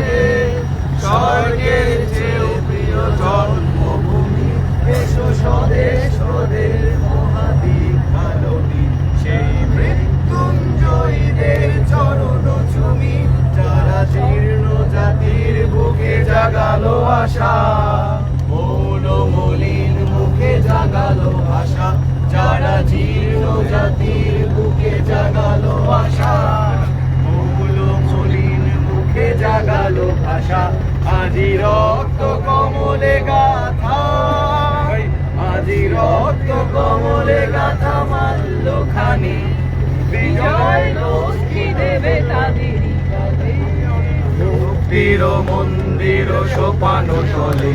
রে স্বর্গের প্রিয় জন্মভূমি। এসো স্বদেশ তোদের মহাদীপ কালনী সেই মৃত্যুঞ্জয়ীদের চরণ চুমি, যারা জীর্ণ জাতির বুকে জাগালো আশা। মৌল মলিন মুখে জাগালো আশা যারা জীর্ণ জাতির আজি রক্ত কমলে গাথা। আজি রক্ত কমলে গাথা মাল্য খানি বিজয় লক্ষ্মী দেবে তাদের। মুক্তির মন্দির সোপানো তলে।